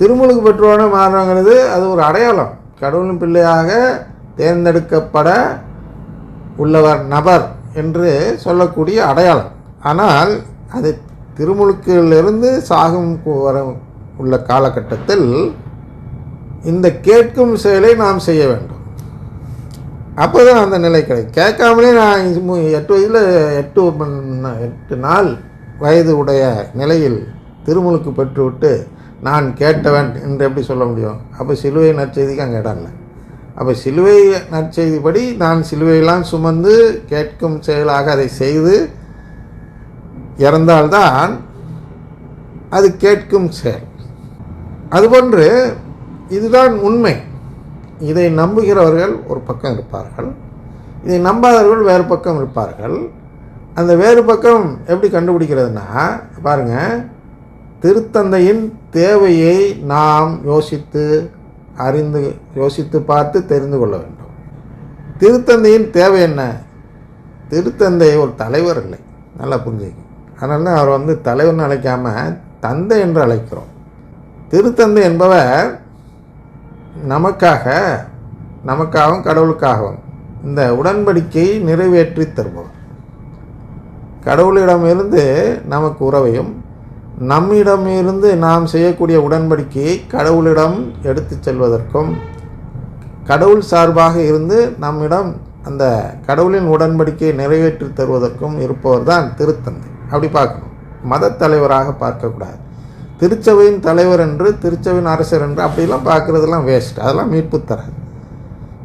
திருமுழுக்கு பெற்றோன்னு மாறுறாங்கிறது அது ஒரு அடையாளம். கடவுளின் பிள்ளையாக தேர்ந்தெடுக்கப்பட உள்ளவர் நபர் என்று சொல்லக்கூடிய அடையாளம். ஆனால் அது திருமுழுக்கிலிருந்து சாகும் வர உள்ள காலகட்டத்தில் இந்த கேட்கும் செயலை நாம் செய்ய வேண்டும். அப்போ தான் அந்த நிலை கிடைக்கும். கேட்காமலே நான் மு- எட்டு வயதில் எட்டு எட்டு நாள் வயது உடைய நிலையில் திருமுழுக்கு பெற்றுவிட்டு நான் கேட்டவன் என்று எப்படி சொல்ல முடியும்? அப்போ சிலுவை நற்செய்திக்கு அங்கே இடம் இல்லை. அப்போ சிலுவை நற்செய்திப்படி நான் சிலுவையெல்லாம் சுமந்து கேட்கும் செயலாக அதை செய்து இறந்தால்தான் அது கேட்கும் செயல். அதுபோன்று இதுதான் உண்மை. இதை நம்புகிறவர்கள் ஒரு பக்கம் இருப்பார்கள். இதை நம்பாதவர்கள் வேறு பக்கம் இருப்பார்கள். அந்த வேறு பக்கம் எப்படி கண்டுபிடிக்கிறதுனா பாருங்க திருத்தந்தையின் தேவையை நாம் யோசித்து அறிந்து யோசித்து பார்த்து தெரிந்து கொள்ள வேண்டும். திருத்தந்தையின் தேவை என்ன? திருத்தந்தை ஒரு தலைவர் இல்லை. நல்லா புரிஞ்சுக்க அதனால தான் அவர் வந்து தலைவர்னு அழைக்காம தந்தை என்று அழைக்கிறோம். திருத்தந்தை என்பவர் நமக்காக நமக்காகவும் கடவுளுக்காகவும் இந்த உடன்படிக்கையை நிறைவேற்றி தருபவர். கடவுளிடமிருந்து நமக்கு உறவையும் நம்மிடமிருந்து நாம் செய்யக்கூடிய உடன்படிக்கையை கடவுளிடம் எடுத்துச் செல்வதற்கும் கடவுள் சார்பாக இருந்து நம்மிடம் அந்த கடவுளின் உடன்படிக்கையை நிறைவேற்றி தருவதற்கும் இருப்பவர் தான் திருத்தந்தை. அப்படி பார்க்கணும். மத தலைவராக பார்க்கக்கூடாது. திருச்சபையின் தலைவர் என்று திருச்சபையின் அரசர் என்று அப்படிலாம் பார்க்குறதெல்லாம் வேஸ்ட் அதெல்லாம் மீட்பு தராது.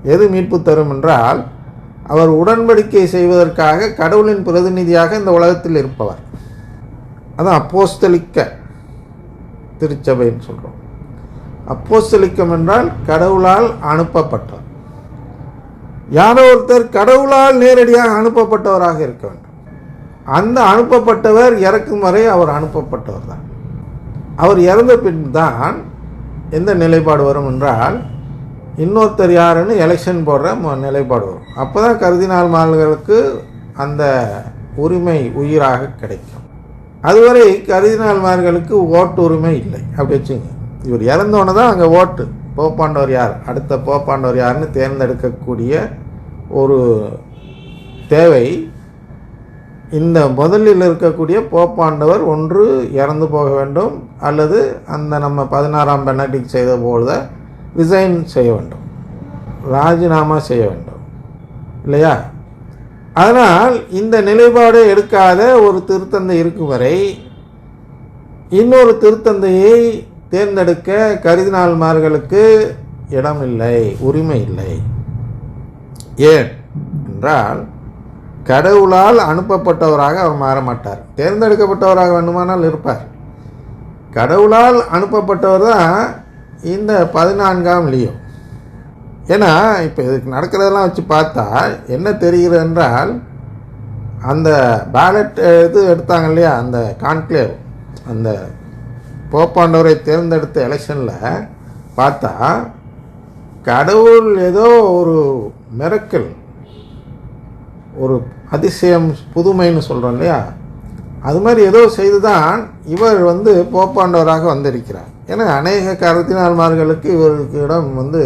எது மீட்பு தரும் என்றால் அவர் உடன்படிக்கை செய்வதற்காக கடவுளின் பிரதிநிதியாக இந்த உலகத்தில் இருப்பவர். அதான் அப்போஸ்தலிக்க திருச்சபைன்னு சொல்கிறோம் அப்போஸ்தலிக்கம் என்றால் கடவுளால் அனுப்பப்பட்டவர் யாரோ ஒருத்தர் கடவுளால் நேரடியாக அனுப்பப்பட்டவராக இருக்க வேண்டும். அந்த அனுப்பப்பட்டவர் இறக்கும் வரை அவர் அனுப்பப்பட்டவர் தான். அவர் இறந்த பின் தான் எந்த நிலைப்பாடு வரும் என்றால் இன்னொருத்தர் யாருன்னு எலெக்ஷன் போடுற ம- நிலைப்பாடு வரும். அப்போ தான் கருதினால் மாணவர்களுக்கு அந்த உரிமை உயிராக கிடைக்கும். அதுவரை கருதினால்மார்களுக்கு ஓட்டு உரிமை இல்லை. அப்படி வச்சுங்க. இவர் இறந்தோன்னு தான் அங்கே ஓட்டு. போப்பாண்டவர் யார்? அடுத்த போப்பாண்டவர் யாருன்னு தேர்ந்தெடுக்கக்கூடிய ஒரு தேவை. இந்த முதலில் இருக்கக்கூடிய போப்பாண்டவர் ஒன்று இறந்து போக வேண்டும் அல்லது அந்த நம்ம பதினாறாம் பெனடிக் செய்த போல ரிசைன் செய்ய வேண்டும். ராஜினாமா செய்ய வேண்டும். இல்லையா? அதனால் இந்த நிலைப்பாடு எடுக்காத ஒரு திருத்தந்தை இருக்கும் வரை இன்னொரு திருத்தந்தையை தேர்ந்தெடுக்க கருதினால்மார்களுக்கு இடம் இல்லை உரிமை இல்லை ஏன் என்றால் கடவுளால் அனுப்பப்பட்டவராக அவர் மாற மாட்டார் தேர்ந்தெடுக்கப்பட்டவராக வேண்டுமானால் இருப்பார். கடவுளால் அனுப்பப்பட்டவர் தான் இந்த பதினான்காம் லியோ. ஏன்னா இப்போ இதுக்கு நடக்கிறதெல்லாம் வச்சு பார்த்தா என்ன தெரிகிறது என்றால் அந்த பேலட் இது எடுத்தாங்க இல்லையா அந்த கான்க்ளேவ் அந்த போப்பாண்டவரை தேர்ந்தெடுத்த எலெக்ஷனில் பார்த்தா கடவுள் ஏதோ ஒரு மிரக்கல் ஒரு அதிசயம் புதுமைன்னு சொல்கிறோம் இல்லையா? அது மாதிரி ஏதோ செய்து தான் இவர் வந்து போப்பாண்டவராக வந்திருக்கிறார். ஏன்னா அநேக கருத்தினால்மார்களுக்கு இவருக்கு இடம் வந்து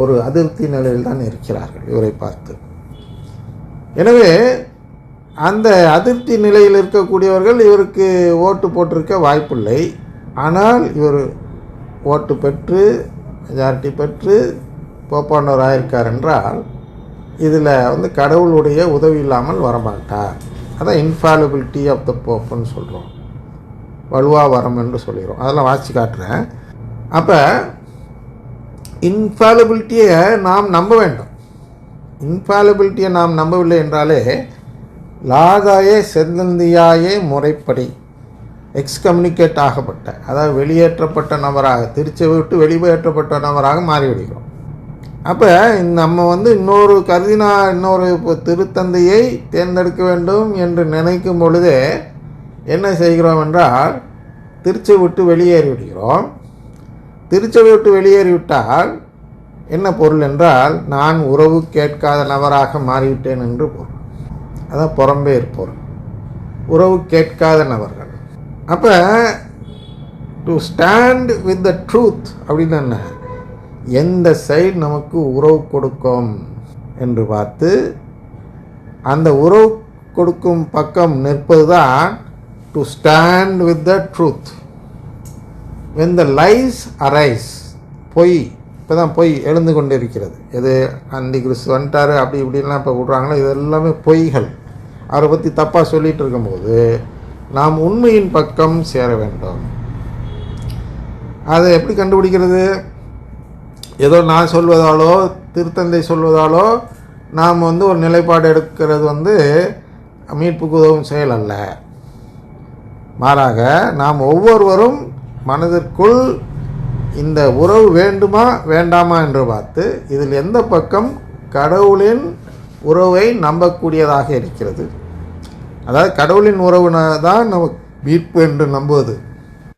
ஒரு அதிருப்தி நிலையில் தான் இருக்கிறார்கள் இவரை பார்த்து. எனவே அந்த அதிருப்தி நிலையில் இருக்கக்கூடியவர்கள் இவருக்கு ஓட்டு போட்டிருக்க வாய்ப்பில்லை. ஆனால் இவர் ஓட்டு பெற்று மெஜாரிட்டி பெற்று போப்பானவர் ஆயிருக்கார் என்றால் இதில் வந்து கடவுளுடைய உதவி இல்லாமல் வரமாட்டார். அதான் இன்ஃபாலிபிலிட்டி ஆஃப் த போப்புன்னு சொல்கிறோம் வலுவாக வரம் என்று சொல்லிடுறோம். அதெல்லாம் வாசி காட்டுறேன். அப்போ இன்ஃபாலபிலிட்டியை நாம் நம்ப வேண்டும். இன்ஃபாலபிலிட்டியை நாம் நம்பவில்லை என்றாலே லாகாயே செந்தந்தியாயே முறைப்படி எக்ஸ்கம்யூனிகேட் ஆகப்பட்ட அதாவது வெளியேற்றப்பட்ட நபராக திருச்சியை விட்டு வெளியேற்றப்பட்ட நபராக மாறிவிடுகிறோம். அப்போ நம்ம வந்து இன்னொரு கருதினா இன்னொரு இப்போ திருத்தந்தையை தேர்ந்தெடுக்க வேண்டும் என்று நினைக்கும் பொழுதே என்ன செய்கிறோம் என்றால் திருச்சி விட்டு வெளியேறி விடுகிறோம் திருச்சபை விட்டு வெளியேறிவிட்டால் என்ன பொருள் என்றால் நான் உறவு கேட்காத நபராக மாறிவிட்டேன் என்று பொருள். அதான் புறம்பே பொருள் உறவு கேட்காத நபர்கள். அப்போ to stand with the truth அப்படின்னு என்ன? எந்த சைடு நமக்கு உறவு கொடுக்கும் என்று பார்த்து அந்த உறவு கொடுக்கும் பக்கம் நிற்பது தான் to stand with the truth when the lies arise பொய் இப்போ தான் பொய் எழுந்து கொண்டு இருக்கிறது எது அன்னி கிறிஸ்து வந்துட்டார் அப்படி இப்படின்லாம் இப்போ விட்றாங்களோ இது எல்லாமே பொய்கள். அவரை பற்றி தப்பாக சொல்லிகிட்டு இருக்கும்போது நாம் உண்மையின் பக்கம் சேர வேண்டும். அதை எப்படி கண்டுபிடிக்கிறது? ஏதோ நான் சொல்வதாலோ திருத்தந்தை சொல்வதாலோ நாம் வந்து ஒரு நிலைப்பாடு எடுக்கிறது வந்து மீட்புக்கு உதவும் செயல் அல்ல. மாறாக நாம் ஒவ்வொருவரும் மனதிற்குள் இந்த உறவு வேண்டுமா வேண்டாமா என்று பார்த்து இதில் எந்த பக்கம் கடவுளின் உறவை நம்பக்கூடியதாக இருக்கிறது? அதாவது கடவுளின் உறவுனா தான் நமக்கு மீட்பு என்று நம்புவது.